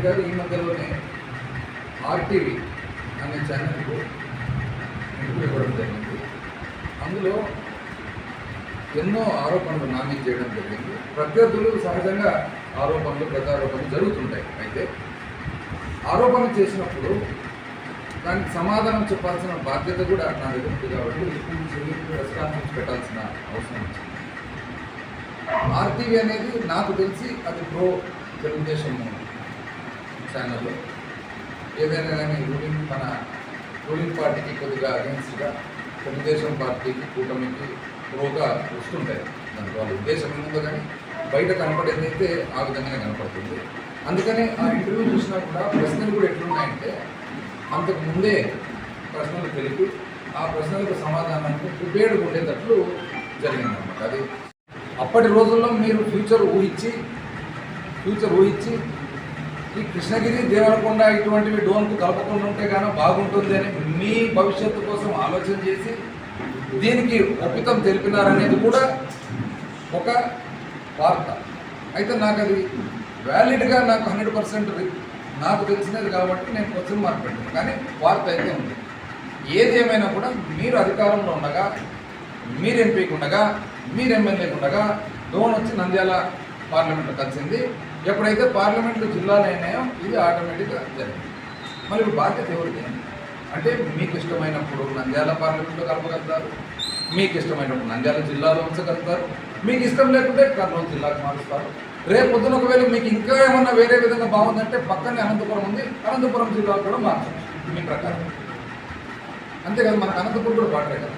ముఖ్యమంత్రి గారు ఈ మధ్యలోనే ఆర్టీవీ అనే ఛానల్కు ఇంటర్వ్యూ ఇవ్వడం జరిగింది. అందులో ఎన్నో ఆరోపణలు నా చేయడం జరిగింది. ప్రత్యర్థులు సహజంగా ఆరోపణలు ప్రతారోపణలు జరుగుతుంటాయి. అయితే ఆరోపణ చేసినప్పుడు దానికి సమాధానం చెప్పాల్సిన బాధ్యత కూడా నా దగ్గర ఉంది కాబట్టి ప్రెస్ పెట్టాల్సిన అవసరం వచ్చింది ఆర్టీవీ అనేది నాకు తెలిసి అది ప్రో తెలుగుదేశం ఛానల్లో. ఏదైనా కానీ రూలింగ్ మన రూలింగ్ పార్టీకి కొద్దిగా అగెన్స్ట్గా తెలుగుదేశం పార్టీకి కూటమికి ప్రోగా వస్తుంటాయి. దానికి వాళ్ళ ఉద్దేశం ఏముందో కానీ బయట కనపడేది అయితే ఆ విధంగానే కనపడుతుంది. అందుకని ఆ ఇంటర్వ్యూ చూసినా కూడా ప్రశ్నలు కూడా ఎట్లున్నాయంటే అంతకు ముందే ప్రశ్నలు తెలిపి ఆ ప్రశ్నలకు సమాధానానికి ప్రిపేర్డ్ ఉండేటట్లు జరిగిందనమాట అది అప్పటి రోజుల్లో మీరు ఫ్యూచర్ ఊహించి ఫ్యూచర్ ఊహించి ఈ కృష్ణగిరి దేవరకొండ ఇటువంటివి డోన్కు కలపకుండా ఉంటే కానీ బాగుంటుంది అని మీ భవిష్యత్తు కోసం ఆలోచన చేసి దీనికి ఒప్పితం తెలిపినారనేది కూడా ఒక వార్త. అయితే నాకు అది వ్యాలిడ్గా నాకు హండ్రెడ్ పర్సెంట్ నాకు తెలిసినది కాబట్టి నేను క్వశ్చన్ మార్క్ పెట్టాను. కానీ వార్త అయితే ఉంది. ఏది ఏమైనా కూడా మీరు అధికారంలో ఉండగా మీరు ఎంపీకి ఉండగా మీరు ఎమ్మెల్యేకి ఉండగా డోన్ వచ్చి నంద్యాల పార్లమెంట్లో కలిసింది. ఎప్పుడైతే పార్లమెంట్లో జిల్లాలు అయినాయో ఇది ఆటోమేటిక్గా జరిగింది. మరి ఇప్పుడు బాధ్యత ఎవరిది? అంటే మీకు ఇష్టమైనప్పుడు నంద్యాల పార్లమెంట్లో కలపగలుగుతారు మీకు ఇష్టమైనప్పుడు నంద్యాల జిల్లాలో ఉంచగలుగుతారు మీకు ఇష్టం లేకుంటే కర్నూలు జిల్లాకు మారుస్తారు. రేపు పొద్దున ఒకవేళ మీకు ఇంకా ఏమన్నా వేరే విధంగా బాగుందంటే పక్కనే అనంతపురం ఉంది అనంతపురం జిల్లాలో కూడా మార్చండి. మీ ప్రకారం. అంతేకాదు మనకు అనంతపురం కూడా బాటరే కదా.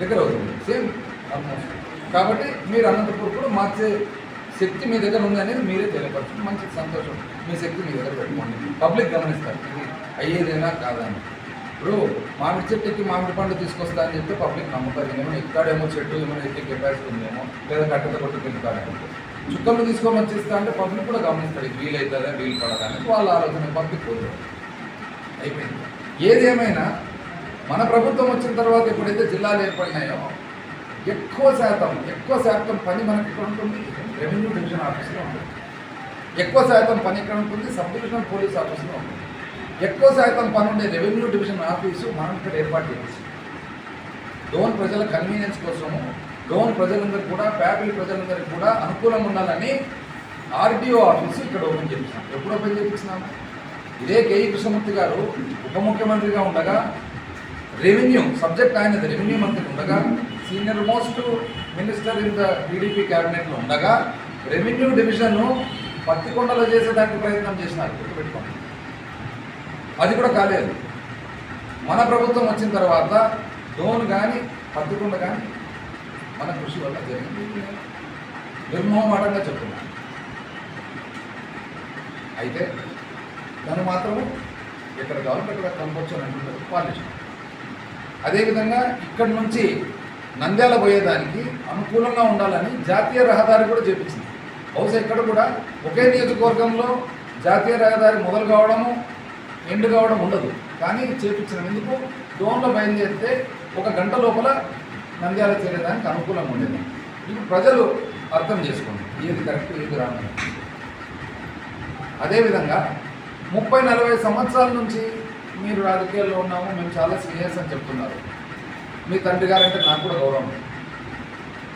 దగ్గర అవుతుంది. Same almost. కాబట్టి మీరు అనంతపురం కూడా మార్చే శక్తి మీ దగ్గర ఉంది అనేది మీరే తెలియపరచండి. మంచి సంతోషం మీ శక్తి మీ దగ్గర పెట్టుకోండి. పబ్లిక్ గమనిస్తారు. ఇది అయ్యేదేనా కాదని ఇప్పుడు మామిడి చెట్టు ఎక్కి మామిడి పండు తీసుకొస్తా అని చెప్తే పబ్లిక్ నమ్ముతారు ఏమో ఇక్కడేమో చెట్టు ఏమైనా ఎక్కి కెపాసిటీ ఉందేమో లేదా కట్టెతో కొట్టుకు వెళ్తారేమో చుక్కలు తీసుకొని వచ్చేస్తా అంటే పబ్లిక్ కూడా గమనిస్తారు వీలు అవుతుందా వీలు పడదా వాళ్ళ ఆలోచన పబ్లిక్ పోతుంది అయిపోయింది. ఏది ఏమైనా మన ప్రభుత్వం వచ్చిన తర్వాత ఎప్పుడైతే జిల్లాలు ఏర్పడినాయో ఎక్కువ శాతం ఎక్కువ శాతం పని మనకి ఇక్కడ ఉంటుంది. రెవెన్యూ డివిజన్ ఆఫీస్లో ఉంటుంది. ఎక్కువ శాతం పని ఇక్కడ ఉంటుంది సబ్ డివిజనల్ పోలీస్ ఆఫీస్లో ఉంటుంది. ఎక్కువ శాతం పని ఉండే రెవెన్యూ డివిజన్ ఆఫీసు మనం ఇక్కడ ఏర్పాటు చేసి డోన్ ప్రజల కన్వీనియన్స్ కోసము డోన్ ప్రజలందరూ కూడా ఫ్యామిలీ ప్రజలందరికీ కూడా అనుకూలంగా ఉండాలని ఆర్డీఓ ఆఫీసు ఇక్కడ ఓపెన్ చేయించినాం ఎప్పుడు ఓపెన్ చేయించినాము ఇదే కేఈ కృష్ణమూర్తి గారు ఉప ముఖ్యమంత్రిగా ఉండగా రెవెన్యూ సబ్జెక్ట్ ఆయనది రెవెన్యూ మంత్రి ఉండగా senior most minister in the TDP క్యాబినెట్లో ఉండగా రెవెన్యూ డివిజన్ను పత్తికొండలో చేసేదానికి ప్రయత్నం చేసినారు గుర్తుపెట్టుకోండి. అది కూడా కాలేదు. మన ప్రభుత్వం వచ్చిన తర్వాత డోన్ కానీ పత్తికొండ కానీ మన కృషి వల్ల జరిగింది. నిర్మోహమాటంగా చెప్తున్నాను. అయితే దాన్ని మాత్రం ఇక్కడ కావాలంటే అక్కడ కనపచ్చు అని అంటున్నారు అదేవిధంగా ఇక్కడి నుంచి నంద్యాల పోయేదానికి అనుకూలంగా ఉండాలని జాతీయ రహదారి కూడా చేపించింది. బహుశా ఇక్కడ కూడా ఒకే నియోజకవర్గంలో జాతీయ రహదారి మొదలు కావడము ఎండ్ కావడం ఉండదు. కానీ చేపించడం ఎందుకు? డోన్లో బయలుదేరితే ఒక గంట లోపల నంద్యాల చేరేదానికి అనుకూలంగా ఉండేది. ఇప్పుడు ప్రజలు అర్థం చేసుకోండి ఏది కరెక్ట్ ఏది రాను అదేవిధంగా ముప్పై నలభై సంవత్సరాల నుంచి మీరు రాజకీయాల్లో ఉన్నాము మేము చాలా సీనియర్స్ అని చెప్తున్నారు. మీ తండ్రి గారు అంటే నాకు కూడా గౌరవం.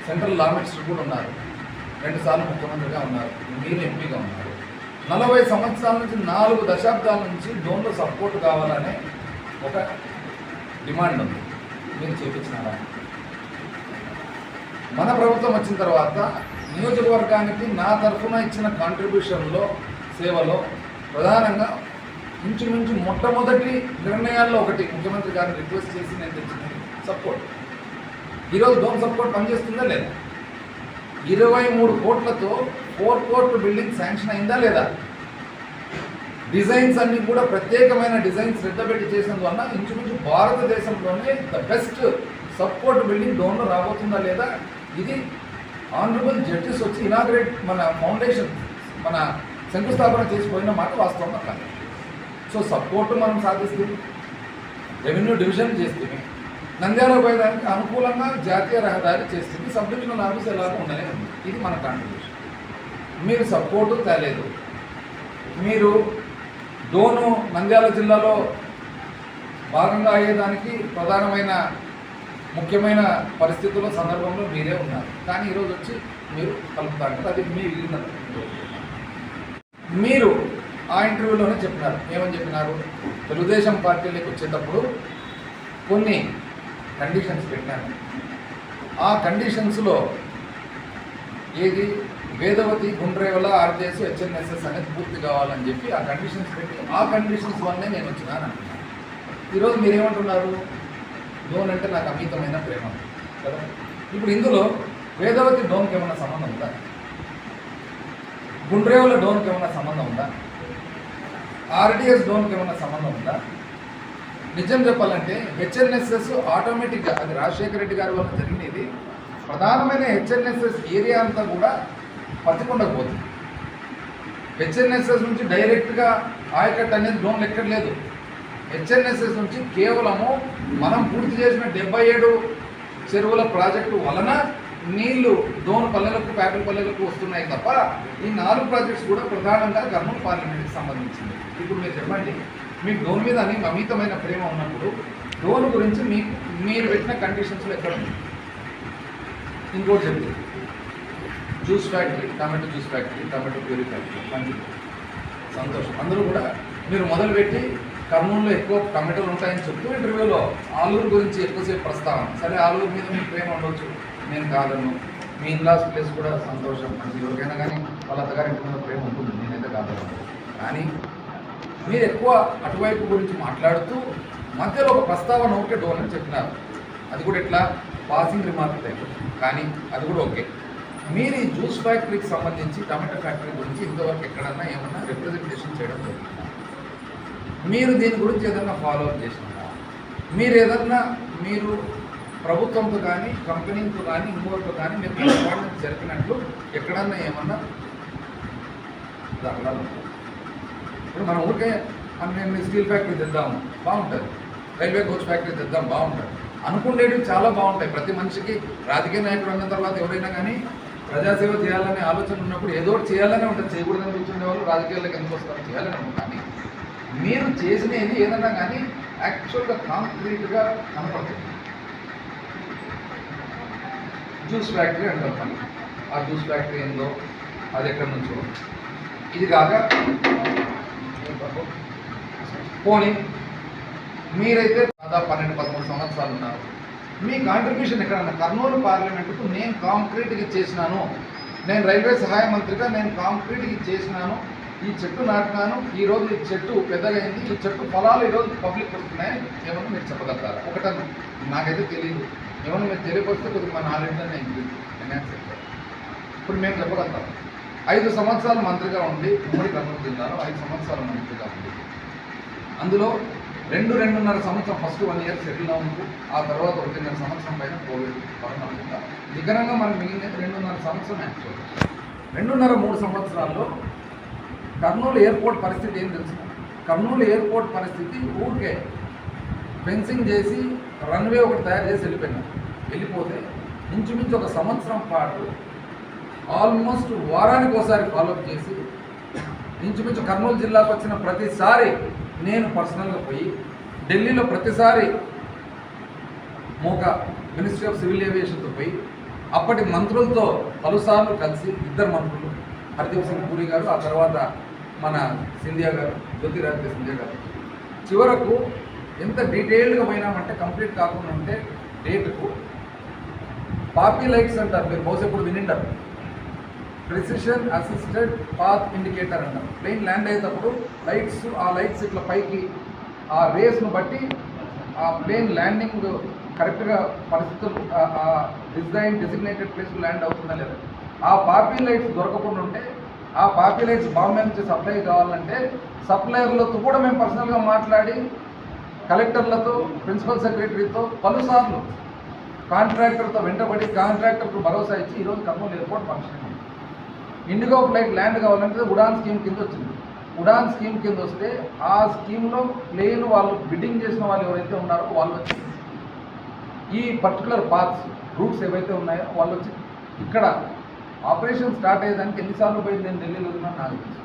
సెంట్రల్ లా మినిస్టర్ కూడా ఉన్నారు. రెండుసార్లు ముఖ్యమంత్రిగా ఉన్నారు. మీరు ఎంపీగా ఉన్నారు. నలభై సంవత్సరాల నుంచి నాలుగు దశాబ్దాల నుంచి డోన్లో సపోర్ట్ కావాలనే ఒక డిమాండ్ ఉంది. మీరు చేపించినారా? మన ప్రభుత్వం వచ్చిన తర్వాత నియోజకవర్గానికి నా తరఫున ఇచ్చిన కాంట్రిబ్యూషన్లో సేవలో ప్రధానంగా ఇంచుమించు మొట్టమొదటి నిర్ణయాల్లో ఒకటి ముఖ్యమంత్రి గారిని రిక్వెస్ట్ చేసి నేను తెచ్చిన సపోర్ట్ ఈరోజు డోమ్ సపోర్ట్ పనిచేస్తుందా లేదా? ఇరవై మూడు కోట్లతో ఫోర్ కోర్ట్ బిల్డింగ్ శాంక్షన్ అయిందా లేదా? డిజైన్స్ అన్ని కూడా ప్రత్యేకమైన డిజైన్స్ శ్రద్ధ పెట్టి చేసినందువల్ల ఇంచుమించు భారతదేశంలోనే ద బెస్ట్ సపోర్ట్ బిల్డింగ్ డోన్లో రాబోతుందా లేదా? ఇది ఆనరబుల్ జడ్జెస్ వచ్చి ఇనాగ్రేట్ మన ఫౌండేషన్ మన శంకుస్థాపన చేసిపోయిన మాట వాస్తవంగా కాదు సో సపోర్ట్ మనం సాధిస్తుంది రెవెన్యూ డివిజన్ చేస్తుంది నంద్యాల పోయేదానికి అనుకూలంగా జాతీయ రహదారి చేస్తుంది. సబ్ డివిజనల్ ఆఫీస్ ఎలాగో ఉండనే ఉంది. ఇది మన కాంట్రిబ్యూషన్ మీరు సపోర్టు తేలేదు. మీరు డోను నంద్యాల జిల్లాలో భాగంగా అయ్యేదానికి ప్రధానమైన ముఖ్యమైన పరిస్థితుల్లో సందర్భంలో మీరే ఉన్నారు. కానీ ఈరోజు వచ్చి మీరు కలుపుతారు. అది మీ విలీనత మీరు ఆ ఇంటర్వ్యూలోనే చెప్పినారు. ఏమని చెప్పినారు? తెలుగుదేశం పార్టీలోకి వచ్చేటప్పుడు కొన్ని కండిషన్స్ పెట్టాను. ఆ కండిషన్స్లో ఏది వేదవతి గుండ్రేవల ఆర్జేసి హెచ్ఎన్ఎస్ఎస్ అనేది పూర్తి కావాలని చెప్పి ఆ కండిషన్స్ పెట్టి ఆ కండిషన్స్ వల్లనే నేను వచ్చినాను. ఈరోజు మీరేమంటున్నారు? డోన్ అంటే నాకు అమితమైన ప్రేమ. కదా? ఇప్పుడు ఇందులో వేదవతి డోన్కి ఏమైనా సంబంధం ఉందా? గుండ్రేవుల డోన్కి ఏమైనా సంబంధం ఉందా? ఆర్డిఎస్ డోన్కి ఏమైనా సంబంధం ఉందా? నిజం చెప్పాలంటే హెచ్ఎన్ఎస్ఎస్ ఆటోమేటిక్గా అది రాజశేఖర రెడ్డి గారి వల్ల జరిగినది. ప్రధానమైన హెచ్ఎన్ఎస్ఎస్ ఏరియా అంతా కూడా పత్తికొండకు పోతుంది హెచ్ఎన్ఎస్ఎస్ నుంచి డైరెక్ట్గా ఆయకట్ అనేది డోన్ ఎక్కడలేదు హెచ్ఎన్ఎస్ఎస్ నుంచి కేవలము మనం పూర్తి చేసిన డెబ్బై ఏడు చెరువుల ప్రాజెక్టు వలన నీళ్ళు డోన్ పల్లెలకు పేపర్ పల్లెలకు వస్తున్నాయి తప్ప ఈ నాలుగు ప్రాజెక్ట్స్ కూడా ప్రధానంగా కర్నూలు పార్లమెంట్కి సంబంధించింది ఇప్పుడు మీరు చెప్పండి మీకు డోన్ మీద అని అమితమైన ప్రేమ ఉన్నప్పుడు డోన్ గురించి మీకు మీరు పెట్టిన కండిషన్స్లో ఎక్కడ ఉంది? ఇంకోటి చెప్తే juice factory tomato juice factory tomato puree factory మంచి సంతోషం. అందరూ కూడా మీరు మొదలుపెట్టి కర్నూలులో ఎక్కువ టమాటోలు ఉంటాయని చెప్తూ ఇంటర్వ్యూలో ఆలూరు గురించి ఎక్కువసేపు ప్రస్తావన. సరే ఆలూరు మీద మీకు ప్రేమ ఉండొచ్చు. నేను కాదను మీ ఇన్లాస్ ప్లేస్ కూడా సంతోషం. అది ఎవరికైనా కానీ వాళ్ళ అత్తగారి ఇంటి మీద ప్రేమ ఉంటుంది. నేనైతే కాదను కానీ మీరు ఎక్కువ అటువైపు గురించి మాట్లాడుతూ మధ్యలో ఒక ప్రస్తావన ఒకటే డోన్ అని చెప్పినారు. అది కూడా ఎట్లా? పాసింగ్ రిమార్క్ టైప్ కానీ అది కూడా ఓకే. మీరు ఈ జ్యూస్ ఫ్యాక్టరీకి సంబంధించి టమాటో ఫ్యాక్టరీ గురించి ఇంతవరకు ఎక్కడన్నా ఏమన్నా రిప్రజెంటేషన్ చేయడం జరిగిందా? మీరు దీని గురించి ఏదన్నా ఫాలో అప్ చేసినారా? మీరు ఏదన్నా మీరు ప్రభుత్వంతో కానీ కంపెనీతో కానీ ఇంకోటితో కానీ మీరు జరిపినట్లు ఎక్కడన్నా ఏమన్నా? దాఖలాలు ఇప్పుడు మన ఊరికే మనం మేము స్టీల్ ఫ్యాక్టరీ తెద్దాము బాగుంటుంది. రైల్వే కోచ్ ఫ్యాక్టరీ తెద్దాం బాగుంటుంది. అనుకునేవి చాలా బాగుంటాయి. ప్రతి మనిషికి రాజకీయ నాయకుడు అన్న తర్వాత ఎవరైనా కానీ ప్రజాసేవ చేయాలనే ఆలోచన ఉన్నప్పుడు ఏదో ఒకటి చేయాలనే ఉంటుంది. చేయకూడదని కూర్చునే వాళ్ళు రాజకీయాల్లోకి ఎందుకు వస్తారో? చేయాలని ఉంటుంది. కానీ మీరు చేసినది ఏదన్నా కానీ యాక్చువల్గా కాంక్రీట్గా కనపడుతుంది జ్యూస్ ఫ్యాక్టరీ అంటారు మనం. ఆ జ్యూస్ ఫ్యాక్టరీ ఏందో అది ఎక్కడి నుంచో. ఇది కాక పోనీ మీరైతే దాదాపు పన్నెండు పదమూడు సంవత్సరాలు ఉన్నారు. మీ కాంట్రిబ్యూషన్ ఎక్కడన్నా? కర్నూలు పార్లమెంటుకు నేను కాంక్రీట్గా చేసినాను. నేను రైల్వే సహాయ మంత్రిగా నేను కాంక్రీట్గా చేసినాను. ఈ చెట్టు నాటినాను. ఈ రోజు ఈ చెట్టు పెద్దగైంది. ఈ చెట్టు ఫలాలు ఈరోజు పబ్లిక్ వస్తున్నాయని ఏమన్నా మీరు చెప్పగలుగుతారా? ఒకటే నాకైతే తెలియదు ఏమన్నా మీరు తెలియపరిస్తే కొద్దిగా మా నాలెడ్జ్ నేను ఎన్హాన్స్ ఇప్పుడు మేము చెప్పగలుగుతాం. ఐదు సంవత్సరాలు మంత్రిగా ఉండి ఉమ్మడి కర్నూలు జిల్లాలో ఐదు సంవత్సరాలు మంత్రిగా ఉంది అందులో రెండు రెండున్నర సంవత్సరం ఫస్ట్ వన్ ఇయర్ సెటిల్ అవ్వకు ఆ తర్వాత ఒకటిన్నర సంవత్సరం పైన కోవిడ్ కరోనా వల్ల మనం మిగిలిన రెండున్నర సంవత్సరం యాక్చువల్ రెండున్నర మూడు సంవత్సరాల్లో కర్నూలు ఎయిర్పోర్ట్ పరిస్థితి ఏం తెలుసు? కర్నూలు ఎయిర్పోర్ట్ పరిస్థితి ఊరికే ఫెన్సింగ్ చేసి రన్వే ఒకటి తయారు చేసి వెళ్ళిపోయినారు వెళ్ళిపోతే ఇంచుమించు ఒక సంవత్సరం పాటు ఆల్మోస్ట్ వారానికి ఒకసారి ఫాలోఅప్ చేసి ఇంచుమించు కర్నూలు జిల్లాకు వచ్చిన ప్రతిసారి నేను పర్సనల్గా పోయి ఢిల్లీలో ప్రతిసారి మోక మినిస్ట్రీ ఆఫ్ సివిల్ ఏవియేషన్తో పోయి అప్పటి మంత్రులతో పలుసార్లు కలిసి ఇద్దరు మంత్రులు హర్దీప్ సింగ్ పూరి గారు ఆ తర్వాత మన సింధియా గారు జ్యోతిరాజ్య సింధియా గారు. చివరకు ఎంత డీటెయిల్డ్గా పోయినామంటే కంప్లీట్ కాకుండా ఉంటే డేట్కు పాపీ లైట్స్ అంటారు మీరు బహుశా ఇప్పుడు వినింటారు ప్రిసిషన్ అసిస్టెడ్ పాత్ ఇండికేటర్ అంటారు ప్లేన్ ల్యాండ్ అయ్యేటప్పుడు లైట్స్ ఆ లైట్స్ ఇట్లా పైకి ఆ రేస్ను బట్టి ఆ ప్లేన్ ల్యాండింగ్ కరెక్ట్గా పరిస్థితులు ఆ- డిజైన్ డిజిగ్నేటెడ్ ప్లేస్ ల్యాండ్ అవుతుందా లేదా? ఆ పాపీ లైట్స్ దొరకకుండా ఉంటే ఆ పాపీ లైట్స్ బాంబే నుంచి సప్లై కావాలంటే సప్లయర్లతో కూడా మేము పర్సనల్గా మాట్లాడి కలెక్టర్లతో ప్రిన్సిపల్ సెక్రటరీతో పలుసార్లు కాంట్రాక్టర్తో వెంటబడి కాంట్రాక్టర్కు భరోసా ఇచ్చి ఈరోజు కర్నూలు ఎయిర్పోర్ట్ ఫంక్షన్ అయింది ఇండిగో ఫ్లైట్ ల్యాండ్ కావాలంటే ఉడాన్ స్కీమ్ కింద వచ్చింది. ఉడాన్ స్కీమ్ కింద వస్తే ఆ స్కీమ్లో ప్లేన్ వాళ్ళు బిడ్డింగ్ చేసిన వాళ్ళు ఎవరైతే ఉన్నారో వాళ్ళు వచ్చి ఈ పర్టికులర్ పార్ట్స్ రూట్స్ ఏవైతే ఉన్నాయో వాళ్ళు వచ్చి ఇక్కడ ఆపరేషన్ స్టార్ట్ అయ్యేదానికి ఎన్నిసార్లు పోయింది నేను ఢిల్లీలో ఉన్నాను నాకు తెలుసు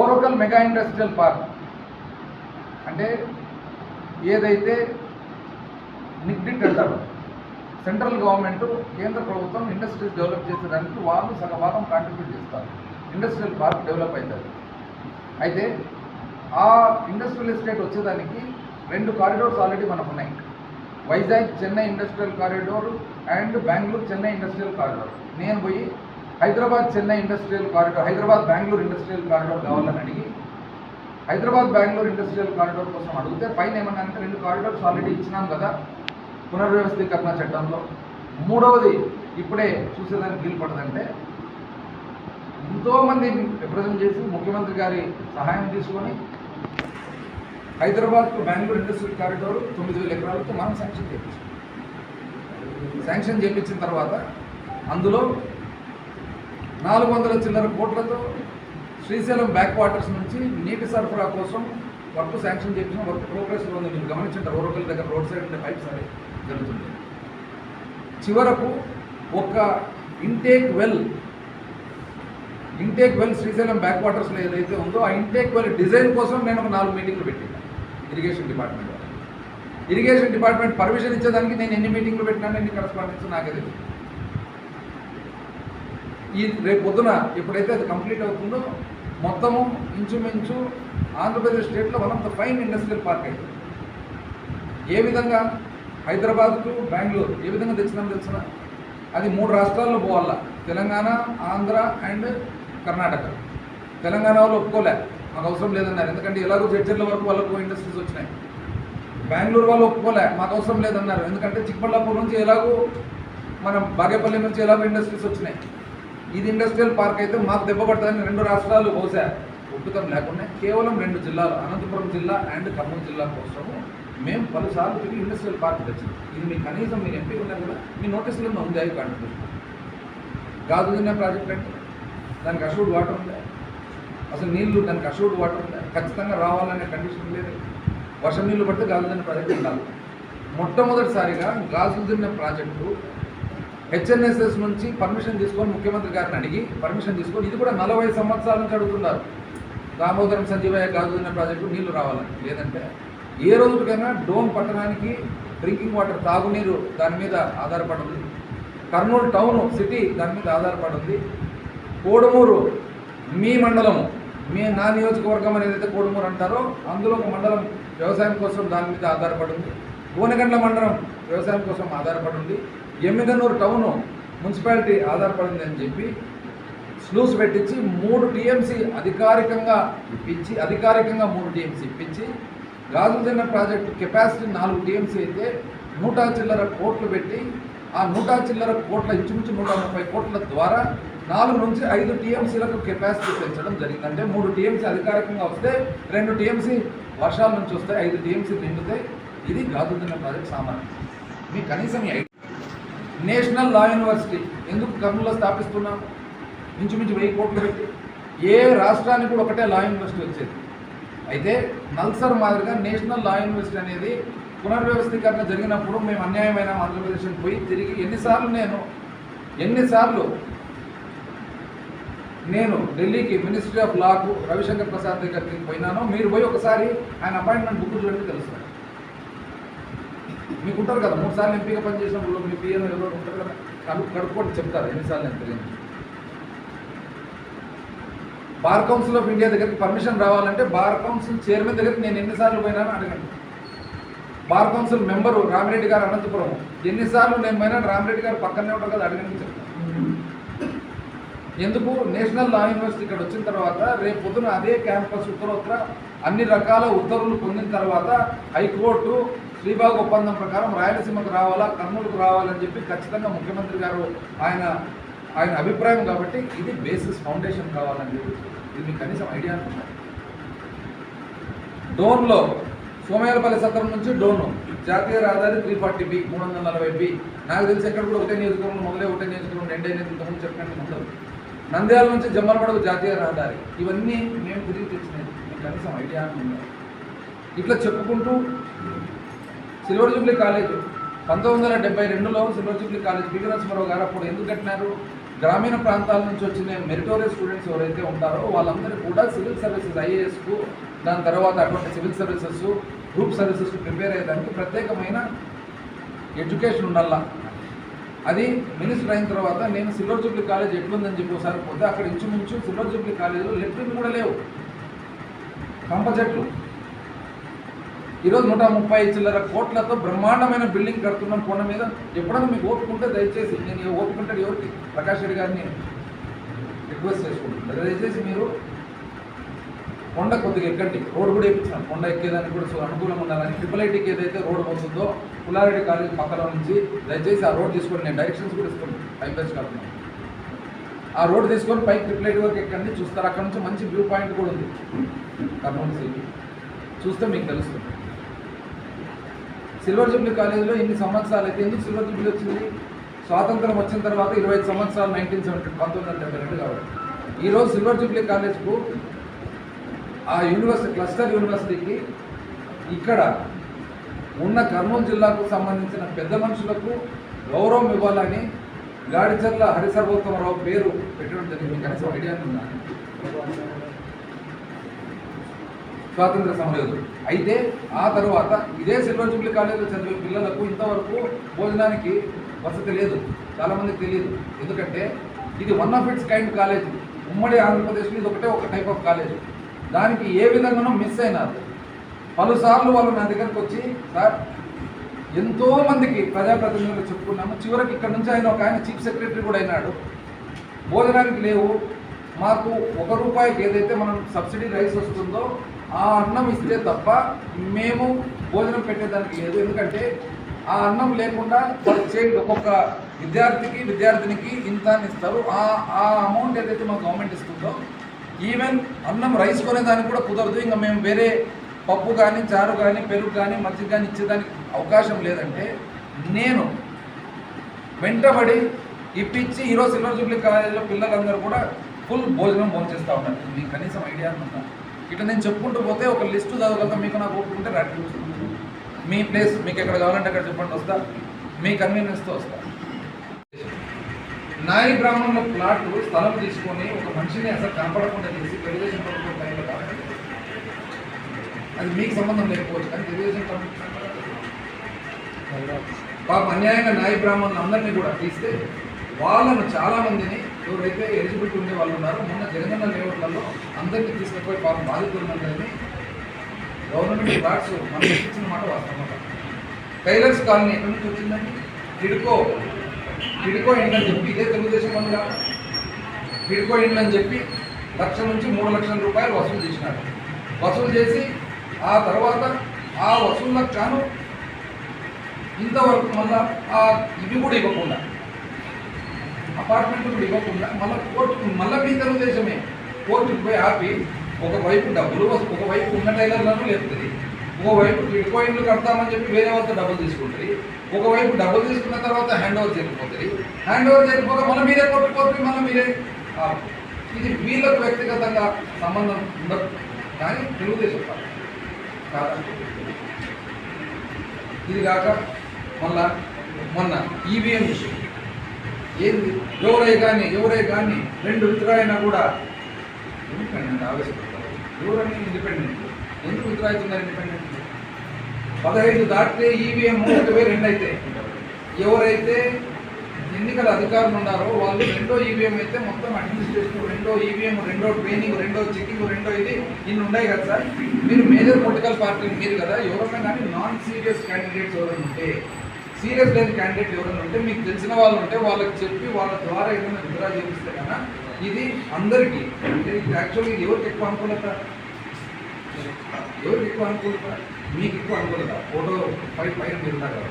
ఓరోకల్ మెగా ఇండస్ట్రియల్ పార్క్ అంటే ఏదైతే నిగ్డిట్ అంటారు. సెంట్రల్ గవర్నమెంట్ కేంద్ర ప్రభుత్వం ఇండస్ట్రీస్ డెవలప్ చేసేదానికి వాళ్ళు సగభాగం కాంట్రిబ్యూట్ చేస్తారు. ఇండస్ట్రియల్ పార్క్ డెవలప్ అవుతుంది. అయితే ఆ ఇండస్ట్రియల్ ఎస్టేట్ వచ్చేదానికి రెండు కారిడోర్స్ ఆల్రెడీ మనకు ఉన్నాయి Vizag Chennai industrial corridor and Bengaluru Chennai industrial corridor నేను పోయి Hyderabad Chennai industrial corridor Hyderabad Bengaluru industrial corridor కావాలని అడిగి హైదరాబాద్ బెంగళూరు ఇండస్ట్రియల్ కారిడోర్ కోసం అడిగితే పైన ఏమన్నా అంటే రెండు కారిడోర్స్ ఆల్రెడీ ఇచ్చినాం కదా పునర్వ్యవస్థీకరణ చట్టంలో మూడవది ఇప్పుడే చూసేదానికి వీలు పడదంటే ఎంతోమంది రిప్రజెంట్ చేసి ముఖ్యమంత్రి గారి సహాయం తీసుకొని హైదరాబాద్కు బెంగళూరు ఇండస్ట్రియల్ కారిడోర్ తొమ్మిది వేల ఎకరాలతో మనం శాంక్షన్ చేయించాం. శాంక్షన్ చేయించిన తర్వాత అందులో నాలుగు వందల చిల్లర కోట్లతో శ్రీశైలం బ్యాక్ వాటర్స్ నుంచి నీటి సరఫరా కోసం వర్క్ శాంక్షన్ చేయించిన వర్క్ ప్రోగ్రెస్లో ఉంది మీరు గమనించారు ఓరకల్ దగ్గర రోడ్ సైడ్ ఉండే పైప్స్ అనేది జరుగుతుంది. చివరకు ఒక intake well intake well Srisailam back వాటర్స్లో ఏదైతే ఉందో ఆ ఇంటేక్ వెల్ డిజైన్ కోసం నేను ఒక నాలుగు మీటింగ్లు పెట్టాను irrigation department irrigation department permission ఇచ్చేదానికి నేను ఎన్ని మీటింగ్లు పెట్టినాను ఎన్ని కరస్పాండెన్స్ నాకే తెలియదు ఈ రేపు పొద్దున ఎప్పుడైతే అది కంప్లీట్ అవుతుందో మొత్తము ఇంచుమించు ఆంధ్రప్రదేశ్ స్టేట్లో one of the fine industrial park అయితే ఏ విధంగా? హైదరాబాద్ టు బెంగళూరు ఏ విధంగా తెచ్చినాం తెలిసిన? అది మూడు రాష్ట్రాల్లో పోవాలా? తెలంగాణ ఆంధ్ర అండ్ కర్ణాటక. తెలంగాణ వాళ్ళు ఒప్పుకోలే. మాకు అవసరం లేదన్నారు. ఎందుకంటే ఎలాగో జడ్చర్ల వరకు వాళ్ళకు ఇండస్ట్రీస్ వచ్చినాయి. బెంగళూరు వాళ్ళు ఒప్పుకోలే. మాకు అవసరం లేదన్నారు. ఎందుకంటే చిక్కబళ్ళాపూర్ నుంచి ఎలాగో మన బాగేపల్లి నుంచి ఎలాగో ఇండస్ట్రీస్ వచ్చినాయి. ఇది ఇండస్ట్రియల్ పార్క్ అయితే మాకు దెబ్బ రెండు రాష్ట్రాలు బహుశా ఒప్పుతం లేకుండా కేవలం రెండు జిల్లాలు అనంతపురం జిల్లా అండ్ ఖమ్మం జిల్లా కోసము మేము పలుసార్లు తిరిగి ఇండస్ట్రియల్ పార్క్ తెచ్చింది ఇది మీ కనీసం మీరు ఎంపీ ఉన్నారు కదా మీ నోటీసులో ఉంది అవి కాంట్రిబ్యూషన్ గాజు తిన్న ప్రాజెక్ట్ అంటే దానికి అషూడ్ వాటర్ ఉందా? అసలు నీళ్ళు దానికి అషూడ్ వాటర్ ఉందా? ఖచ్చితంగా రావాలనే కండిషన్ లేదు. వర్షం నీళ్ళు పడితే గాజు తిన్న ప్రాజెక్ట్ ఉండాలి. మొట్టమొదటిసారిగా గాజు తిన్న ప్రాజెక్టు హెచ్ఎన్ఎస్ఎస్ నుంచి పర్మిషన్ తీసుకొని ముఖ్యమంత్రి గారిని అడిగి పర్మిషన్ తీసుకొని ఇది కూడా నలభై సంవత్సరాల నుంచి అడుగుతున్నారు. దామోదరం సంజీవయ్య గాజుదిన్న ప్రాజెక్టు నీళ్ళు రావాలని. లేదంటే ఏ రోజుకైనా డోన్ పట్టణానికి డ్రింకింగ్ వాటర్ తాగునీరు దాని మీద ఆధారపడుతుంది. కర్నూలు టౌన్ సిటీ దాని మీద ఆధారపడుతుంది. కోడమూరు కోడుమూరు మీ మండలము మీ నా నియోజకవర్గం అనేది అయితే కోడుమూరు అంటారో అందులో ఒక మండలం వ్యవసాయం కోసం దాని మీద ఆధారపడుంది గోనెగండ్ల మండలం వ్యవసాయం కోసం ఆధారపడుంది ఎమ్మిగనూరు మున్సిపాలిటీ ఆధారపడింది అని చెప్పి స్లూస్ పెట్టించి మూడు టీఎంసీ అధికారికంగా ఇప్పించి అధికారికంగా మూడు టీఎంసీ ఇప్పించి గాజుదిన్న ప్రాజెక్టు కెపాసిటీ నాలుగు టీఎంసీ అయితే నూట చిల్లర కోట్లు పెట్టి ఆ నూట చిల్లర కోట్ల ఇంచుమించు నూట ముప్పై కోట్ల ద్వారా నాలుగు నుంచి ఐదు టీఎంసీలకు కెపాసిటీ పెంచడం జరిగింది. అంటే మూడు టీఎంసీ అధికారికంగా వస్తే రెండు టీఎంసీ వర్షాల నుంచి వస్తాయి ఐదు టీఎంసీ నిండుతాయి. ఇది గాజుదిన్న ప్రాజెక్ట్ సామర్థ్యం మీకు కనీసం ఈ నేషనల్ లా యూనివర్సిటీ ఎందుకు కర్నూలులో స్థాపిస్తున్నాం? ఇంచుమించు వెయ్యి కోట్లు పెట్టి. ఏ రాష్ట్రానికి కూడా ఒకటే లా యూనివర్సిటీ వచ్చేది. అయితే నల్సర్ మాదిరిగా నేషనల్ లా యూనివర్సిటీ అనేది పునర్వ్యవస్థీకరణ జరిగినప్పుడు మేము అన్యాయమైన ఆంధ్రప్రదేశ్కి పోయి తిరిగి ఎన్నిసార్లు నేను ఎన్నిసార్లు నేను ఢిల్లీకి మినిస్ట్రీ ఆఫ్ లాకు రవిశంకర్ ప్రసాద్ దగ్గరికి పోయినాను మీరు పోయి ఒకసారి ఆయన అపాయింట్మెంట్ బుక్ చూడండి తెలుస్తారు మీకు ఉంటారు కదా మూడు సార్లు ఎంపీగా పనిచేసినప్పుడు మీ పిఎం ఎవరు ఉంటారు కదా కడుపు కడుపుకోండి చెప్తారు ఎన్నిసార్లు నేను తెలియదు బార్ కౌన్సిల్ ఆఫ్ ఇండియా దగ్గరికి పర్మిషన్ రావాలంటే బార్ కౌన్సిల్ చైర్మన్ దగ్గరికి నేను ఎన్నిసార్లు పోయినానో అడగండి. బార్ కౌన్సిల్ మెంబరు రామిరెడ్డి గారు అనంతపురం. ఎన్నిసార్లు నేను పోయినా రామిరెడ్డి గారు పక్కనే ఉంటారు కదా అడగండి చెప్తాను ఎందుకు? నేషనల్ లా యూనివర్సిటీ ఇక్కడ వచ్చిన తర్వాత రేపు పొద్దున అదే క్యాంపస్ ఉత్తరోత్తర అన్ని రకాల ఉత్తర్వులు పొందిన తర్వాత హైకోర్టు శ్రీబాగ్ ఒప్పందం ప్రకారం రాయలసీమకు రావాలా కర్నూలుకు రావాలని చెప్పి ఖచ్చితంగా ముఖ్యమంత్రి గారు ఆయన ఆయన అభిప్రాయం కాబట్టి ఇది బేసిస్ ఫౌండేషన్ కావాలని చెప్పి. ఇది మీకు కనీసం ఐడియా అనుకుంటా. డోన్లో సోమయాలపల్లి సత్రం నుంచి డోను జాతీయ రహదారి త్రీ ఫార్టీ బి మూడు వందల నలభై బి నాకు తెలిసి ఎక్కడ కూడా ఒకటే నియోజకవర్గం మొదలే ఒకటే నియోజకవర్గం రెండే నియోజకవర్గం చెప్పినట్టు ఉండదు. నంద్యాల నుంచి జమ్మలపడకు జాతీయ రహదారి. ఇవన్నీ మేము తిరిగి తెచ్చినాయి మీకు కనీసం ఐడియా ఉందా ఇట్లా చెప్పుకుంటూ సిల్వర్ జూబ్లీ కాలేజ్. పంతొమ్మిది వందల డెబ్బై రెండులో silver jubilee college BV Narasimha Rao గారు అప్పుడు ఎందుకు కట్టినారు? గ్రామీణ ప్రాంతాల నుంచి వచ్చిన మెరిటోరియస్ స్టూడెంట్స్ ఎవరైతే ఉంటారో వాళ్ళందరికీ కూడా సివిల్ సర్వీసెస్ ఐఏఎస్కు దాని తర్వాత అటువంటి civil services group services prepare అయ్యేదానికి ప్రత్యేకమైన ఎడ్యుకేషన్ ఉండాలా. అది మినిస్టర్ అయిన తర్వాత నేను సిల్వర్ జూబ్లీ కాలేజ్ ఎట్లుందని చెప్పి ఒకసారి పోతే అక్కడ ఇంచుమించు సిల్వర్ జూబ్లీ కాలేజీలో లెఫ్టిన్ కూడా లేవు. కంప చెట్లు. ఈరోజు నూట ముప్పై చిల్లర కోట్లతో బ్రహ్మాండమైన బిల్డింగ్ కడుతున్నాం కొండ మీద. ఎప్పుడైనా మీకు ఓపుకుంటే దయచేసి నేను ఓపుకుంటాడు ఎవరికి? ప్రకాష్ రెడ్డి గారిని రిక్వెస్ట్ చేసుకుంటాను దయచేసి మీరు కొండ కొద్దిగా ఎక్కండి. రోడ్ కూడా వేయించాం కొండ ఎక్కేదానికి కూడా సో అనుకూలంగా ఉండాలని ట్రిపుల్ ఐటీకి ఏదైతే రోడ్ వస్తుందో పుల్లారెడ్డి కాలేజ్ పక్కన నుంచి దయచేసి ఆ రోడ్ తీసుకొని నేను డైరెక్షన్స్ కూడా ఇస్తాను. టైం వేస్ట్ కాకుండా. ఆ రోడ్ తీసుకొని పైకి ట్రిపుల్ ఐటీ వరకు ఎక్కండి. చూస్తారు అక్కడ నుంచి మంచి వ్యూ పాయింట్ కూడా ఉంది. కర్నూలు సిటీ చూస్తే మీకు తెలుస్తుంది. సిల్వర్ జూబ్లీ కాలేజీలో ఇన్ని సంవత్సరాలు అయితే ఎందుకు సిల్వర్ జూబ్లీ వచ్చింది? స్వాతంత్రం వచ్చిన తర్వాత ఇరవై ఐదు సంవత్సరాలు నైన్టీన్ సెవెంటీ పంతొమ్మిది వందల డెబ్బై రెండు కాబట్టి. ఈరోజు సిల్వర్ జూబ్లీ కాలేజ్కు ఆ యూనివర్సిటీ క్లస్టర్ యూనివర్సిటీకి ఇక్కడ ఉన్న కర్నూలు జిల్లాకు సంబంధించిన పెద్ద మనుషులకు గౌరవం ఇవ్వాలని గాడిచర్ల హరిసర్వోత్తమరావు పేరు పెట్టడం జరిగింది. మీకు కనీసం ఐడియా ఉందా స్వాతంత్ర సమరయోధుడు. అయితే ఆ తర్వాత ఇదే సిల్వర్ జూబ్లీ కాలేజీలో చదివే పిల్లలకు ఇంతవరకు భోజనానికి వసతి లేదు. చాలామందికి తెలియదు. ఎందుకంటే ఇది one of its kind college ఉమ్మడి ఆంధ్రప్రదేశ్లో ఇది ఒకటే ఒక టైప్ ఆఫ్ కాలేజ్ దానికి ఏ విధంగానో మిస్ అయినారు. పలుసార్లు వాళ్ళు నా దగ్గరకు వచ్చి సార్ ఎంతోమందికి ప్రజాప్రతినిధులు చెప్పుకున్నాము. చివరికి ఇక్కడ నుంచి ఆయన ఒక ఆయన చీఫ్ సెక్రటరీ కూడా అయినాడు. భోజనానికి లేవు. మాకు ఒక రూపాయికి ఏదైతే మనం సబ్సిడీ రైస్ వస్తుందో ఆ అన్నం ఇస్తే తప్ప మేము భోజనం పెట్టేదానికి లేదు. ఎందుకంటే ఆ అన్నం లేకుండా వాళ్ళు చేయండి ఒక్కొక్క విద్యార్థికి విద్యార్థినికి ఇంత అని ఇస్తారు. ఆ ఆ అమౌంట్ ఏదైతే మా గవర్నమెంట్ ఇస్తుందో ఈవెన్ అన్నం రైస్ కొనేదానికి కూడా కుదరదు. ఇంకా మేము వేరే పప్పు కానీ చారు కానీ పెరుగు కానీ మజ్జిగ కానీ ఇచ్చేదానికి అవకాశం లేదంటే నేను వెంటబడి ఇప్పించి ఈరోజు సిల్వర్ జూబ్లీ కాలేజీలో పిల్లలందరూ కూడా ఫుల్ భోజనం భోంచేస్తూ ఉన్నారు. మీకు కనీసం ఐడియా ఉందా ఇట్లా నేను చెప్పుకుంటూ పోతే ఒక లిస్టు చదవగలుగుతా మీకు నాకు ఒప్పుకుంటే రాత్రి మీ ప్లేస్ మీకు ఎక్కడ కావాలంటే అక్కడ చెప్పండి వస్తా. మీ కన్వీనియన్స్తో వస్తా. నాయి గ్రామంలో ప్లాట్ స్థలం తీసుకొని ఒక మనిషిని అసలు కనపడకుండా చేసి తెలుగుదేశం ప్రభుత్వం టైంలో కాబట్టి అది మీకు సంబంధం లేకపోవచ్చు కానీ తెలుగుదేశం ప్రభుత్వం పాప అన్యాయంగా నాయ బ్రాహ్మణులు అందరినీ కూడా తీస్తే వాళ్ళను చాలామందిని ఎవరైతే ఎలిజిబిలిటీ ఉండే వాళ్ళు ఉన్నారో మొన్న జగనన్న లేఅవుట్లలో అందరినీ తీసుకుపోయి పాపం బాధితులందరినీ గవర్నమెంట్ ఫ్లాట్స్ మనకి ఇచ్చిన మాట వాస్తవం టైలర్స్ కాలనీ ఎక్కడి నుంచి వచ్చిందండి? టిడ్కో టిడ్కో ఏంటని చెప్పి ఇదే తెలుగుదేశం వల్ల కాదు. టిడ్కో చెప్పి లక్ష నుంచి మూడు లక్షల రూపాయలు వసూలు చేసినారు. వసూలు చేసి ఆ తర్వాత ఆ వసూళ్ళకు కాను ఇంతవరకు మళ్ళా ఆ ఇవి కూడా ఇవ్వకుండా అపార్ట్మెంట్ కూడా ఇవ్వకుండా మళ్ళీ కోర్టు మళ్ళీ మీ తెలుగుదేశమే. కోర్టుకు పోయి ఆపి ఒకవైపు డబ్బులు వస్తు- ఒకవైపు ఉన్న టైలర్లను లేపుతుంది. ఒకవైపు బిట్కాయిన్లు కడతామని చెప్పి వేరే వాళ్ళతో డబ్బులు తీసుకుంటుంది. ఒకవైపు డబ్బులు తీసుకున్న తర్వాత హ్యాండ్ ఓవర్ చేయకపోతుంది హ్యాండ్ ఓవర్ చేయకపోతే మళ్ళీ మీరే కోర్టు కోర్టు మళ్ళీ మీరే ఇది వీళ్ళకు వ్యక్తిగతంగా సంబంధం ఉండదు. కానీ తెలుగుదేశం కాదు ఇది కాక మళ్ళా మొన్న ఈవీఎం విషయం ఏంది? ఎవరే కానీ ఎవరే కానీ రెండు విత్డ్రా అయినా కూడా ఇండిపెండెంట్ ఆవేశపడతారు ఎవరని ఇండిపెండెంట్ ఎందుకు విత్డ్రా అవుతున్నారు ఇండిపెండెంట్ పదహైదు దాటితే ఈవీఎం ఒకటివే రెండు అయితే. ఎవరైతే ఎన్నికల అధికారులు ఉన్నారో వాళ్ళు రెండో ఈవీఎం అయితే మొత్తం అడ్మినిస్ట్రేషన్ రెండో ఈవీఎం రెండో ట్రైనింగ్ రెండో చెకింగ్ రెండో ఇది ఇన్ని ఉన్నాయి కదా సార్? మీరు మేజర్ పొలిటికల్ పార్టీ మీరు కదా? ఎవరైనా కానీ నాన్ సీరియస్ క్యాండిడేట్స్ ఎవరైనా ఉంటే సీరియస్ లేని క్యాండిడేట్ ఎవరైనా ఉంటే మీకు తెలిసిన వాళ్ళు ఉంటే వాళ్ళకి చెప్పి వాళ్ళ ద్వారా ఏదైనా విత్డ్రా చేపిస్తే కన్నా ఇది అందరికీ అంటే ఇది యాక్చువల్లీ ఇది ఎవరికి ఎక్కువ అనుకూలత? ఎవరికి ఎక్కువ అనుకూలత? మీకు ఎక్కువ అనుకూలత. ఫోటో పై పైన మీరు ఉన్నారు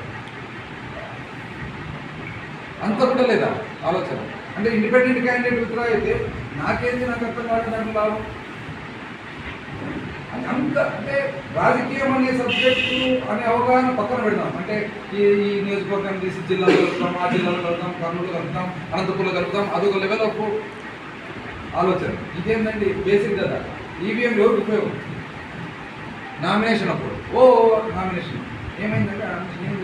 అంత కూడా లేదా? ఆలోచన. అంటే ఇండిపెండెంట్ క్యాండిడేట్ విత్డ్రా అయితే నాకేంది నాకు అర్థం కాదు నాకు లాభం? అంత అంటే రాజకీయం అనే సబ్జెక్టు అనే అవగాహన పక్కన పెడదాం. అంటే ఈ ఈ నియోజకవర్గం తీసి జిల్లాలో కలుపుతాం ఆ జిల్లాలో కలుపుతాం కర్నూలు కలుపుతాం అనంతపురంలో కలుపుతాం అదొక లెవెల్ ఆఫ్ ఆలోచన. ఇదేంటండి బేసిక్ కదా ఈవీఎం ఎవరికి ఉపయోగం. నామినేషన్ అప్పుడు. ఓ నామినేషన్. ఏమైందంటే నామినేషన్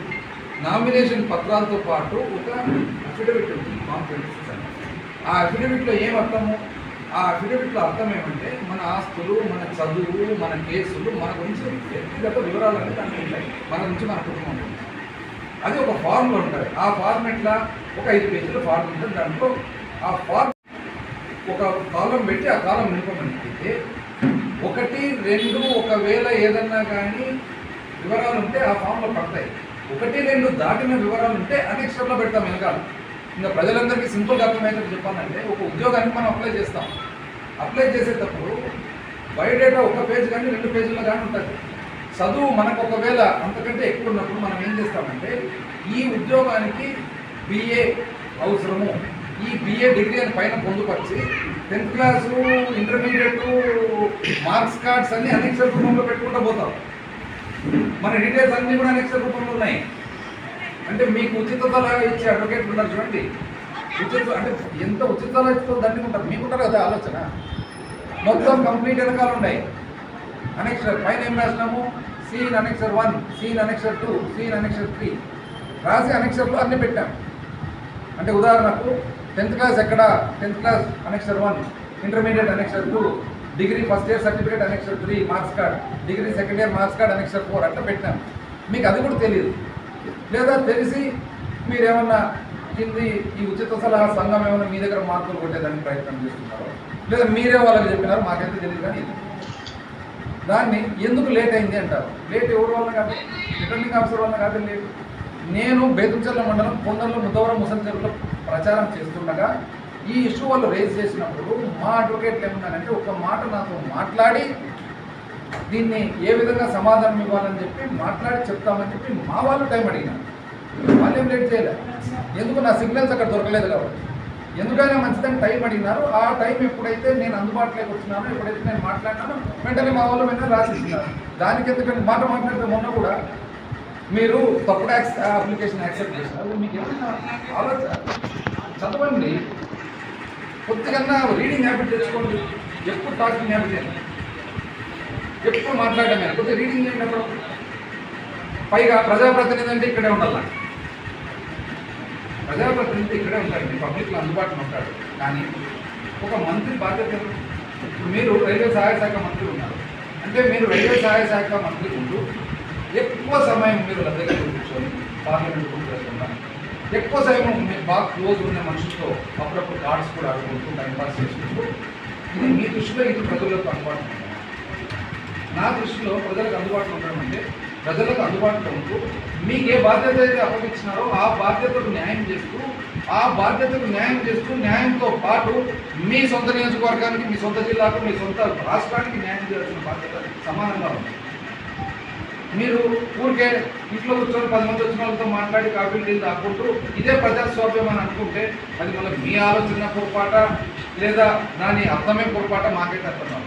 నామినేషన్ పత్రాలతో పాటు ఒక అఫిడవిట్ ఉంటుంది కాన్ఫిడెన్స్ ఆ అఫిడవిట్లో ఏం అర్థము? ఆ అఫిడవిట్లో అర్థం ఏమంటే మన ఆస్తులు మన చదువు మన కేసులు మన గురించి వ్యక్తిగత వివరాలు అనేది దాంట్లో ఉంటాయి. మన గురించి మన కుటుంబం గురించి అది ఒక ఫార్మ్లో ఉంటుంది. ఆ ఫార్మ్ ఎట్లా? ఒక ఐదు పేజీల ఫార్మ్ ఉంటుంది. దాంట్లో ఆ ఫార్మ్ ఒక కాలం పెట్టి ఆ కాలం నింపమని అయితే ఒకటి రెండు ఒకవేళ ఏదన్నా కానీ వివరాలు ఉంటే ఆ ఫామ్లో పడతాయి. ఒకటి రెండు దాటిన వివరాలు ఉంటే అనెక్స్టర్లో పెడతాం వెనకాల. ఇంకా ప్రజలందరికీ సింపుల్గా అర్థమయ్యేటట్టు చెప్పాలంటే ఒక ఉద్యోగానికి మనం అప్లై చేస్తాం. అప్లై చేసేటప్పుడు బయోడేటా ఒక పేజ్ కానీ రెండు పేజీల్లో కానీ ఉంటుంది. చదువు మనకు ఒకవేళ అంతకంటే ఎక్కువ ఉన్నప్పుడు మనం ఏం చేస్తామంటే ఈ ఉద్యోగానికి బిఏ అవసరము. ఈ బిఏ డిగ్రీ అని పైన పొందుపరిచి tenth class intermediate marks cards అన్ని అనెక్సర్ రూపంలో పెట్టుకుంటూ పోతాం. మన డీటెయిల్స్ అన్నీ కూడా అనెక్సర్ రూపంలో ఉన్నాయి. అంటే మీకు ఉచిత సలహా ఇచ్చే అడ్వకేట్ ఉన్నారు చూడండి. ఉచిత అంటే ఎంత ఉచిత సలహా ఇస్తుందో దండి ఉంటారు మీకు ఉంటారు కదా ఆలోచన. మొత్తం కంప్లీట్ వెనకాల ఉన్నాయి. అనెక్సర్ పైన ఏం రాసినాము? Seen annexure one seen annexure two seen annexure three రాసి అనెక్సర్లో అన్ని పెట్టాం. అంటే ఉదాహరణకు టెన్త్ క్లాస్ ఎక్కడ? Tenth class annexure one intermediate annexure two degree first year certificate annexure three marks card degree second year marks card annexure four అట్లా పెట్టాం మీకు అది కూడా తెలియదు లేదా తెలిసి మీరేమన్నా కింది ఈ ఉచిత సలహా సంఘం ఏమైనా మీ దగ్గర మార్పులు కొట్టేదానికి ప్రయత్నం చేస్తున్నారో? లేదా మీరే వాళ్ళకి చెప్పినారు? మాకైతే తెలియదు కానీ దాన్ని ఎందుకు లేట్ అయింది అంటారు? లేట్ ఎవరి వల్ల కాదు? రిటర్నింగ్ ఆఫీసర్ వల్ల కాదు లేట్. నేను బేతంచెర్ల మండలం కొండల్లో ముద్దవరం ముసలిచెరువులో ప్రచారం చేస్తుండగా ఈ ఇష్యూ వాళ్ళు రేజ్ చేసినప్పుడు మా అడ్వకేట్లు ఏమన్నారంటే ఒక మాట నాతో మాట్లాడి దీన్ని ఏ విధంగా సమాధానం ఇవ్వాలని చెప్పి మాట్లాడి చెప్తామని చెప్పి మా వాళ్ళు టైం అడిగినారు. వాళ్ళు ఏం లేట్ చేయలేదు ఎందుకు నా సిగ్నల్స్ అక్కడ దొరకలేదు కాబట్టి. ఎందుకైనా మంచిదని టైం అడిగినారు. ఆ టైం ఎప్పుడైతే నేను అందుబాటులోకి వచ్చినానో ఎప్పుడైతే నేను మాట్లాడినానో వెంటనే మా వాళ్ళు వెంటనే రాసిస్తున్నారు దానికి ఎందుకంటే మాట మాట్లాడితే మొన్న కూడా మీరు తప్పుడు అప్లికేషన్ యాక్సెప్ట్ చేసినారు. మీకు ఏమైనా ఆలోచన? చదవండి. కొద్దిగా రీడింగ్ హ్యాబిట్ తెచ్చుకోండి. ఎక్కువ టాకింగ్ హ్యాబిట్ చేయండి ఎప్పుడు మాట్లాడమే లేకపోతే రీడింగ్ చేయండి పైగా ప్రజాప్రతినిధి అంటే ఇక్కడే ఉండాలి? ప్రజాప్రతినిధి ఇక్కడే ఉంటాడు పబ్లిక్లో అందుబాటులో ఉంటాడు కానీ ఒక మంత్రి బాధ్యత మీరు రైల్వే సహాయ శాఖ మంత్రి ఉన్నారు. అంటే మీరు రైల్వే సహాయ శాఖ మంత్రి ఉంటూ ఎక్కువ సమయం మీరు దగ్గర కూర్చొని పార్లమెంట్ కూర్చోకుండా ఎక్కువ సమయం మీరు బాగా క్లోజ్ ఉన్న మనుషులతో అప్పుడప్పుడు కార్డ్స్ కూడా ఆడుకుంటూ టైం పాస్ చేసుకుంటూ ఇది మీ దృష్టిలో ఇది ప్రజలకు అందుబాటులో నా దృష్టిలో ప్రజలకు అందుబాటులో ఉండడం అంటే ప్రజలకు అందుబాటులో ఉంటూ మీకు ఏ బాధ్యత అయితే అప్పగించినారో ఆ బాధ్యతకు న్యాయం చేస్తూ ఆ బాధ్యతకు న్యాయం చేస్తూ న్యాయంతో పాటు మీ సొంత నియోజకవర్గానికి మీ సొంత జిల్లాకు మీ సొంత రాష్ట్రానికి న్యాయం చేయాల్సిన బాధ్యత సమానంగా ఉంది. మీరు ఊరికే ఇంట్లో కూర్చొని పది మంది వచ్చిన వాళ్ళతో మాట్లాడి కాఫీ టీలు తాకుంటూ ఇదే ప్రజాస్వామ్యం అని అనుకుంటే అది మళ్ళీ మీ ఆలోచన పొరపాట లేదా దాని అర్థమే పొరపాట మాకైతే అర్థం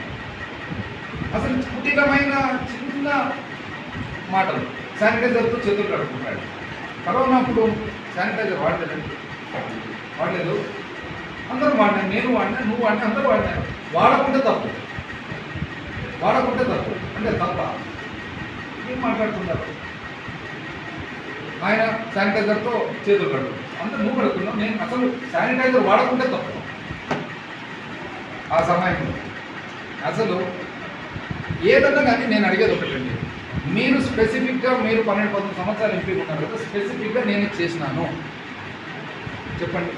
అసలు కుటీరమైన చిన్న మాటలు. శానిటైజర్తో చేతులు కడుక్కుంటాడు. కరోనా అప్పుడు శానిటైజర్ వాడలేదండి వాడలేదు. అందరూ వాడినా నేను వాడినా నువ్వు వాడినా అందరూ వాడినా. వాడకుంటే తప్పు. వాడకుంటే తప్పు. అంటే తప్ప. ఏం మాట్లాడుతున్నారు? ఆయన శానిటైజర్తో చేతులు కడుగు అందరూ నువ్వు కడుక్కున్నావు నేను అసలు శానిటైజర్ వాడకుంటే తప్పు. ఆ సమయంలో అసలు ఏదన్నా కానీ నేను అడిగేది ఒకటండి మీరు స్పెసిఫిక్గా మీరు పన్నెండు పదమూడు సంవత్సరాలు ఎంపీ ఉన్నారు కదా స్పెసిఫిక్గా నేను చేసినాను. చెప్పండి.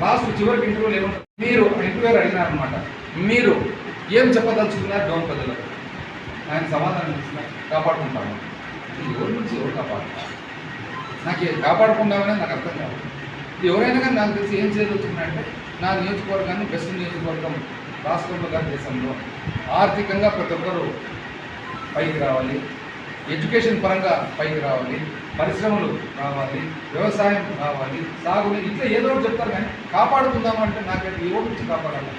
లాస్ట్ చివరికి ఇంటర్వ్యూలు ఏమంటారు మీరు ఇంటర్వ్యూ అడిగినారనమాట మీరు ఏం చెప్పదలుచుకున్నారు? డౌన్ ప్రజలకు ఆయన సమాధానం ఇచ్చిన కాపాడుకుంటాము. ఎవరి నుంచి ఎవరు కాపాడుతారు నాకు ఇది కాపాడుకుంటామనేది నాకు అర్థం కాదు. ఎవరైనా కానీ నాకు తెలిసి ఏం చేయదలుచుకున్నారంటే నా నియోజకవర్గాన్ని బెస్ట్ నియోజకవర్గం రాష్ట్రంలో కానీ దేశంలో ఆర్థికంగా ప్రతి ఒక్కరూ పైకి రావాలి. ఎడ్యుకేషన్ పరంగా పైకి రావాలి. పరిశ్రమలు రావాలి. వ్యవసాయం రావాలి. సాగు ఇట్లా ఏదో ఒకటి చెప్తారు కానీ కాపాడుకుందామంటే నాకైతే ఏ నుంచి కాపాడాలి.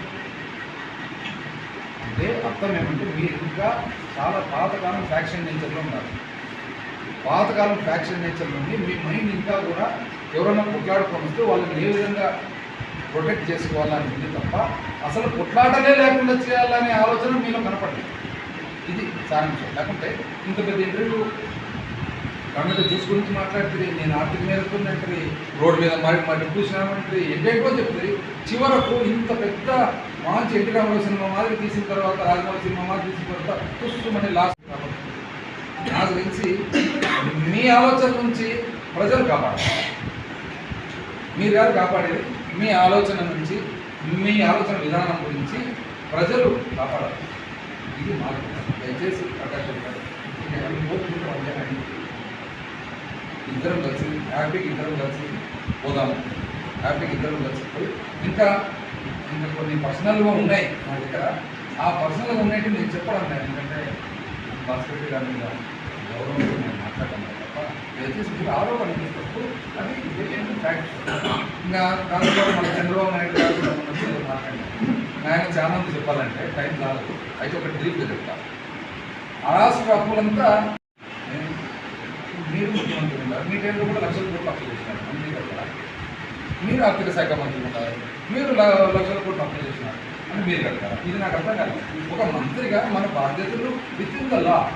అంటే అర్థం ఏమంటే మీరు ఇంకా చాలా పాతకాలం ఫ్యాక్షన్ నేచర్లో ఉన్నారు పాతకాలం ఫ్యాక్షన్ నేచర్లో నుండి మీ మైండ్ ఇంకా కూడా ఎవరైనా కొట్లాడుకొని వస్తే వాళ్ళని ఏ విధంగా ప్రొటెక్ట్ చేసుకోవాలని ఉంది తప్ప అసలు కొట్లాటలే లేకుండా చేయాలనే ఆలోచన మీలో కనపడలేదు. ఇది సారాంశం. లేకుంటే ఇంత పెద్ద ఇంటర్వ్యూ టమాటో జ్యూస్ గురించి మాట్లాడుతుంది నేను ఆర్థిక మేరకుందంటే రోడ్డు మీద మరి మరి చూసినామంటే ఎంటేంటో చెప్తుంది చివరకు ఇంత పెద్ద మంచి ఎన్టీ రామారావు సినిమా మాదిరి తీసిన తర్వాత రాజమౌళి సినిమా మాదిరి తీసిన తర్వాత పుస్తమని లాస్ట్ నాకు తెలిసి మీ ఆలోచన నుంచి ప్రజలు కాపాడాలి. మీరు గారు కాపాడేది. మీ ఆలోచన నుంచి మీ ఆలోచన విధానం గురించి ప్రజలు కాపాడాలి. ఇది మాకు దయచేసి ప్రకాష్ గారు ఇద్దరం కలిసి హ్యాపీకి ఇద్దరం కలిసి పోదాము. హ్యాపీకి ఇద్దరం కలిసి పోయి ఇంకా ఇంకా కొన్ని పర్సనల్గా ఉన్నాయి నా దగ్గర. ఆ పర్సనల్గా ఉన్నట్టు నేను చెప్పడం లేదు ఎందుకంటే భాస్కర్ రెడ్డి గారి మీద నేను మాట్లాడడం తప్ప దయచేసి మీరు ఆరోపణ చేసినప్పుడు అది ఫ్యాక్ట్. ఇంకా దాంట్లో మన చంద్రబాబు నాయుడు గారు కూడా మాట్లాడారు. ఆయన చాలా మంది చెప్పాలంటే టైం కాదు. అయితే ఒక డ్రీప్గా చెప్తా. ఆ అప్పులంతా మీరు ముఖ్యమంత్రి ఉన్నారు మీ టైంలో కూడా లక్షల కోట్లు అప్పు చేసినారు. మంత్రి కదా. మీరు ఆర్థిక శాఖ మంత్రి ఉన్నారు మీరు ల- లక్షల కోట్లు అప్లై చేసినారు. అని మీరు కడతారు? ఇది నాకు అర్థం కాదు. ఒక మంత్రిగా మన బాధ్యతలు విత్ ఇన్ ద లా.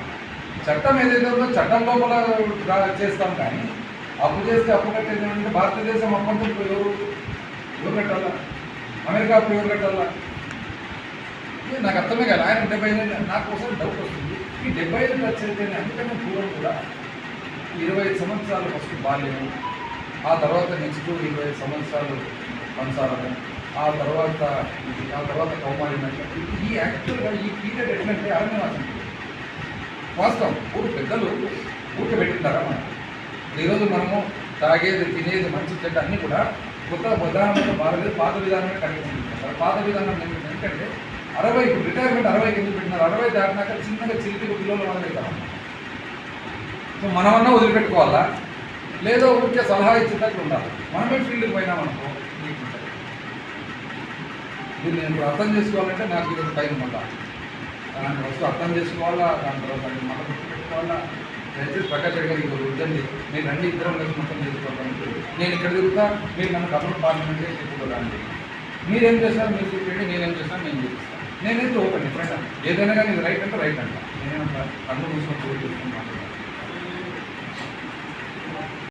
చట్టం ఏదైతే ఉందో చట్టం లోపల చేస్తాం కానీ అప్పు చేస్తే అప్పు కట్టేది భారతదేశం అప్పంతా ఎవరు? ఎవరు కట్టాలా? అమెరికా అప్పు ఎవరు కట్టాలా? నాకు అర్థమే కాదు. ఆయన డెబ్బై ఐదు నాకోసం డౌట్ వస్తుంది. ఈ డెబ్బై ఐదు ఖర్చు అందుకనే పూర్వం కూడా ఇరవై ఐదు సంవత్సరాలు ఫస్ట్ బాల్యం ఆ తర్వాత నెక్స్ట్ ఇరవై ఐదు సంవత్సరాలు సంసారం ఆ తర్వాత ఆ తర్వాత కౌమార్యం ఈ యాక్చువల్గా ఈ పీరియడ్ ఎట్లంటే అరణ్యవాసం వాస్తవం. ఊరు పెద్దలు ఊరికే పెట్టింటారా మనం? ఈరోజు మనము తాగేది తినేది మంచి చెడ్డ అన్నీ కూడా కొత్త విధానంలో మారలేదు పాత విధానమే కనిపిస్తుంది పాత విధానం ఏంటంటే ఎందుకంటే అరవై రిటైర్మెంట్ అరవైకి ఎందుకు పెట్టినారు. అరవై దాటినాక చిన్నగా చిలిపి పిల్లలు మొదలవుతాం సో మనమన్నా వదిలిపెట్టుకోవాలా? లేదో ఊరికే సలహా ఇచ్చేటట్లు ఉండాలి. మనమే ఫీల్డ్కి పోయినామనుకో దీన్ని నేను ఇప్పుడు అర్థం చేసుకోవాలంటే నాకు ఇది టైం ఉండాలి. దాని వస్తువు అర్థం చేసుకోవాలా? దాని తర్వాత దాన్ని మనం గుర్తుపెట్టుకోవాలా? దయచేసి ప్రకాష్ రెడ్డి గారికి వద్దండి మీరు రండి ఇద్దరం కలిసి మొత్తం చేసుకోవడానికి నేను ఇక్కడ తిరుగుతా మీరు నన్ను కర్నూలు పార్లమెంట్ చెప్పుకోవడానికి. మీరేం చేస్తారు మీరు చెప్పండి నేనేం చేస్తాను నేను చూపిస్తాను నేనైతే ఓపెన్ ఎప్పుడైనా ఏదైనా కానీ రైట్ అంటే రైట్ అంట. నేనేమంటా కన్ను మూసుకొని చూసుకుంటాను.